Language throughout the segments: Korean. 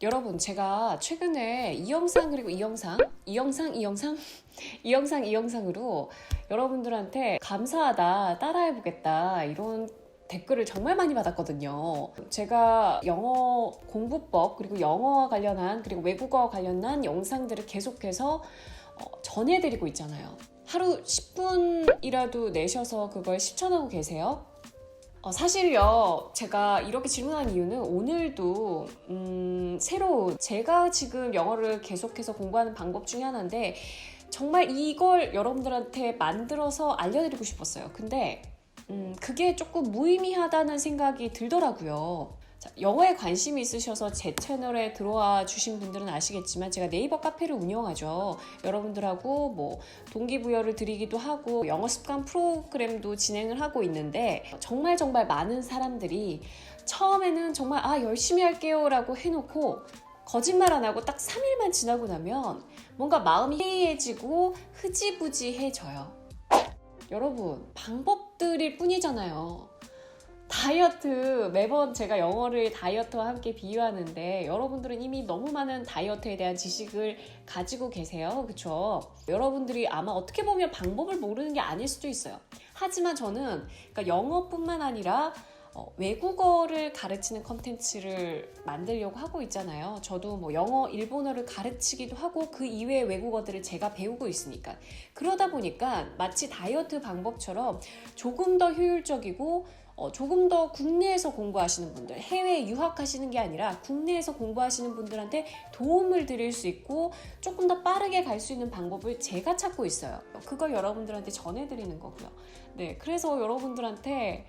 여러분 제가 최근에 이 영상 그리고 이 영상 이 영상 이 영상 이 영상 이 영상으로 여러분들한테 감사하다 따라해보겠다 이런 댓글을 정말 많이 받았거든요. 제가 영어 공부법 그리고 영어와 관련한 그리고 외국어와 관련한 영상들을 계속해서 어, 전해드리고 있잖아요. 하루 10분이라도 내셔서 그걸 실천하고 계세요? 어, 사실요, 제가 이렇게 질문한 이유는 오늘도, 음, 새로운, 제가 지금 영어를 계속해서 공부하는 방법 중에 하나인데, 정말 이걸 여러분들한테 만들어서 알려드리고 싶었어요. 근데, 음, 그게 조금 무의미하다는 생각이 들더라고요. 자, 영어에 관심이 있으셔서 제 채널에 들어와 주신 분들은 아시겠지만 제가 네이버 카페를 운영하죠. 여러분들하고 뭐 동기부여를 드리기도 하고 영어 습관 프로그램도 진행을 하고 있는데 정말 정말 많은 사람들이 처음에는 정말 아 열심히 할게요 라고 해놓고 거짓말 안 하고 딱 3일만 지나고 나면 뭔가 마음이 해이해지고 흐지부지해져요. 여러분 방법들일 뿐이잖아요. 다이어트 매번 제가 영어를 다이어트와 함께 비유하는데 여러분들은 이미 너무 많은 다이어트에 대한 지식을 가지고 계세요. 그렇죠? 여러분들이 아마 어떻게 보면 방법을 모르는 게 아닐 수도 있어요. 하지만 저는 그러니까 영어뿐만 아니라 어, 외국어를 가르치는 컨텐츠를 만들려고 하고 있잖아요. 저도 뭐 영어, 일본어를 가르치기도 하고 그 이외의 외국어들을 제가 배우고 있으니까. 그러다 보니까 마치 다이어트 방법처럼 조금 더 효율적이고 어, 조금 더 국내에서 공부하시는 분들, 해외에 유학하시는 게 아니라 국내에서 공부하시는 분들한테 도움을 드릴 수 있고 조금 더 빠르게 갈 수 있는 방법을 제가 찾고 있어요. 그걸 여러분들한테 전해드리는 거고요. 네, 그래서 여러분들한테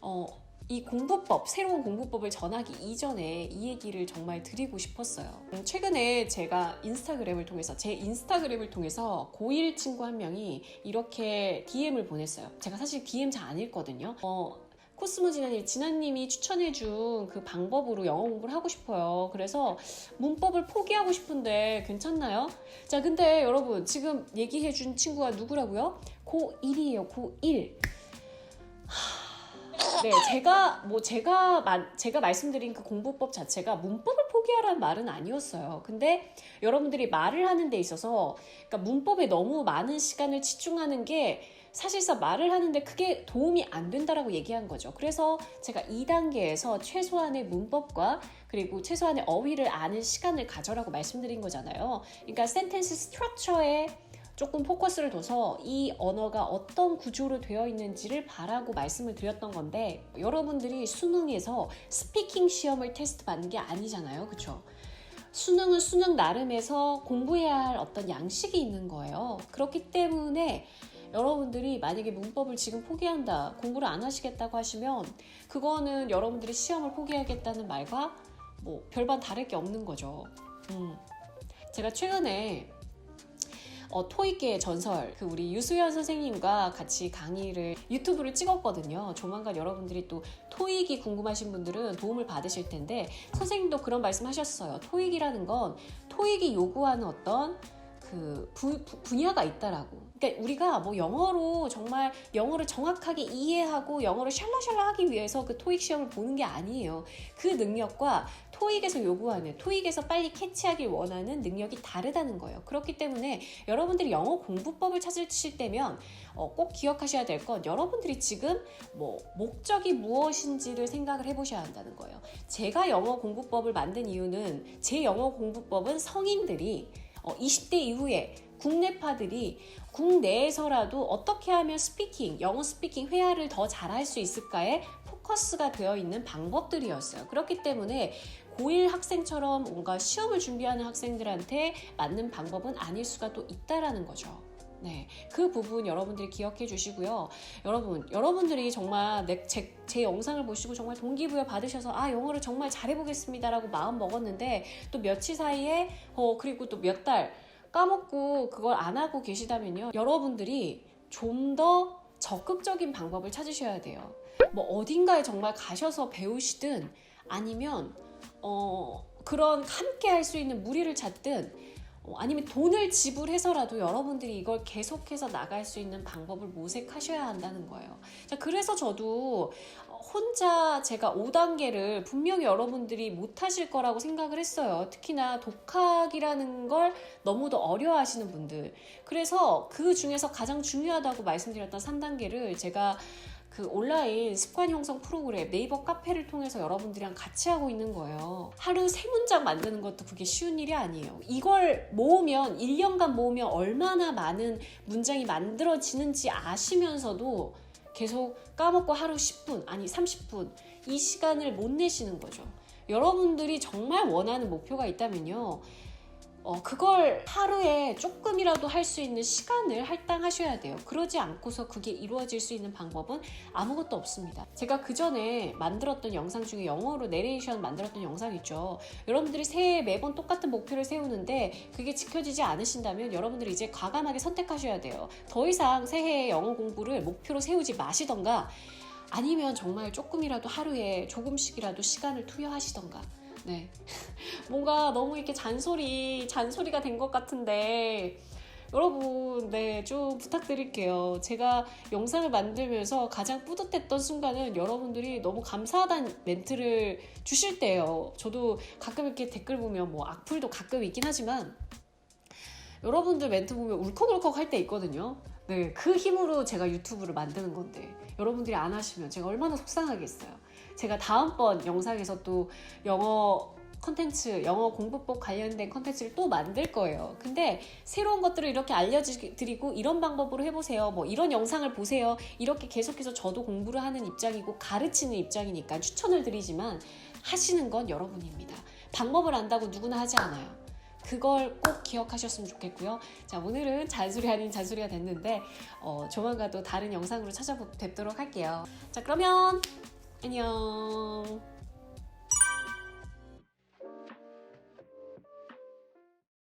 어, 이 공부법, 새로운 공부법을 전하기 이전에 이 얘기를 정말 드리고 싶었어요. 음, 최근에 제가 인스타그램을 통해서, 제 인스타그램을 통해서 고1 친구 한 명이 이렇게 DM을 보냈어요. 제가 사실 DM 잘 안 읽거든요. 어, 코스모 진아님, 진아님이 추천해준 그 방법으로 영어 공부를 하고 싶어요. 그래서 문법을 포기하고 싶은데 괜찮나요? 자, 근데 여러분, 지금 얘기해준 친구가 누구라고요? 고1이에요, 고1. 네, 제가 뭐 제가 마, 제가 말씀드린 그 공부법 자체가 문법을 포기하라는 말은 아니었어요. 근데 여러분들이 말을 하는 데 있어서 그러니까 문법에 너무 많은 시간을 치중하는 게 사실상 말을 하는데 크게 도움이 안 된다라고 얘기한 거죠. 그래서 제가 2단계에서 최소한의 문법과 그리고 최소한의 어휘를 아는 시간을 가져라고 말씀드린 거잖아요. 그러니까 센텐스 스트럭처에 조금 포커스를 둬서 이 언어가 어떤 구조로 되어 있는지를 바라고 말씀을 드렸던 건데 여러분들이 수능에서 스피킹 시험을 테스트 받는 게 아니잖아요. 그쵸? 수능은 수능 나름에서 공부해야 할 어떤 양식이 있는 거예요. 그렇기 때문에 여러분들이 만약에 문법을 지금 포기한다, 공부를 안 하시겠다고 하시면 그거는 여러분들이 시험을 포기하겠다는 말과 뭐 별반 다를 게 없는 거죠. 음. 제가 최근에 어, 토익계의 전설 그 우리 유수연 선생님과 같이 강의를 유튜브를 찍었거든요. 조만간 여러분들이 또 토익이 궁금하신 분들은 도움을 받으실 텐데 선생님도 그런 말씀하셨어요. 토익이라는 건 토익이 요구하는 어떤 그 부, 분야가 있다라고. 그러니까 우리가 뭐 영어로 정말 영어를 정확하게 이해하고 영어를 샬라샬라 하기 위해서 그 토익 시험을 보는 게 아니에요. 그 능력과 토익에서 요구하는 토익에서 빨리 캐치하길 원하는 능력이 다르다는 거예요. 그렇기 때문에 여러분들이 영어 공부법을 찾으실 때면 어, 꼭 기억하셔야 될 건 여러분들이 지금 뭐 목적이 무엇인지를 생각을 해보셔야 한다는 거예요. 제가 영어 공부법을 만든 이유는 제 영어 공부법은 성인들이 어, 20대 이후에 국내파들이 국내에서라도 어떻게 하면 스피킹, 영어 스피킹 회화를 더 잘할 수 있을까에 포커스가 되어 있는 방법들이었어요. 그렇기 때문에 고1 학생처럼 뭔가 시험을 준비하는 학생들한테 맞는 방법은 아닐 수가 또 있다라는 거죠. 네, 그 부분 여러분들이 기억해 주시고요. 여러분, 여러분들이 정말 내, 제, 제 영상을 보시고 정말 동기부여 받으셔서 아, 영어를 정말 잘해보겠습니다라고 마음 먹었는데 또 며칠 사이에, 어, 그리고 또 몇 달 까먹고 그걸 안 하고 계시다면요. 여러분들이 좀 더 적극적인 방법을 찾으셔야 돼요. 뭐 어딘가에 정말 가셔서 배우시든 아니면, 어, 그런 함께 할 수 있는 무리를 찾든 어, 아니면 돈을 지불해서라도 여러분들이 이걸 계속해서 나갈 수 있는 방법을 모색하셔야 한다는 거예요. 자, 그래서 저도 혼자 제가 5단계를 분명히 여러분들이 못하실 거라고 생각을 했어요. 특히나 독학이라는 걸 너무도 어려워하시는 분들. 그래서 그 중에서 가장 중요하다고 말씀드렸던 3단계를 제가 그 온라인 습관 형성 프로그램 네이버 카페를 통해서 여러분들이랑 같이 하고 있는 거예요. 하루 세 문장 만드는 것도 그게 쉬운 일이 아니에요. 이걸 모으면 1년간 모으면 얼마나 많은 문장이 만들어지는지 아시면서도 계속 까먹고 하루 10분 아니 30분 이 시간을 못 내시는 거죠. 여러분들이 정말 원하는 목표가 있다면요. 어, 그걸 하루에 조금이라도 할 수 있는 시간을 할당하셔야 돼요. 그러지 않고서 그게 이루어질 수 있는 방법은 아무것도 없습니다. 제가 그 전에 만들었던 영상 중에 영어로 내레이션 만들었던 영상 있죠. 여러분들이 새해 매번 똑같은 목표를 세우는데 그게 지켜지지 않으신다면 여러분들이 이제 과감하게 선택하셔야 돼요. 더 이상 새해에 영어 공부를 목표로 세우지 마시던가 아니면 정말 조금이라도 하루에 조금씩이라도 시간을 투여하시던가 네. 뭔가 너무 이렇게 잔소리, 잔소리가 된 것 같은데, 여러분, 네, 좀 부탁드릴게요. 제가 영상을 만들면서 가장 뿌듯했던 순간은 여러분들이 너무 감사하다는 멘트를 주실 때예요. 저도 가끔 이렇게 댓글 보면 뭐 악플도 가끔 있긴 하지만, 여러분들 멘트 보면 울컥울컥 할 때 있거든요. 네, 그 힘으로 제가 유튜브를 만드는 건데, 여러분들이 안 하시면 제가 얼마나 속상하겠어요. 제가 다음번 영상에서 또 영어 컨텐츠, 영어 공부법 관련된 컨텐츠를 또 만들 거예요. 근데 새로운 것들을 이렇게 알려드리고 이런 방법으로 해보세요. 뭐 이런 영상을 보세요. 이렇게 계속해서 저도 공부를 하는 입장이고 가르치는 입장이니까 추천을 드리지만 하시는 건 여러분입니다. 방법을 안다고 누구나 하지 않아요. 그걸 꼭 기억하셨으면 좋겠고요. 자, 오늘은 잔소리 아닌 잔소리가 됐는데, 어, 조만간 또 다른 영상으로 찾아뵙도록 할게요. 자, 그러면 안녕.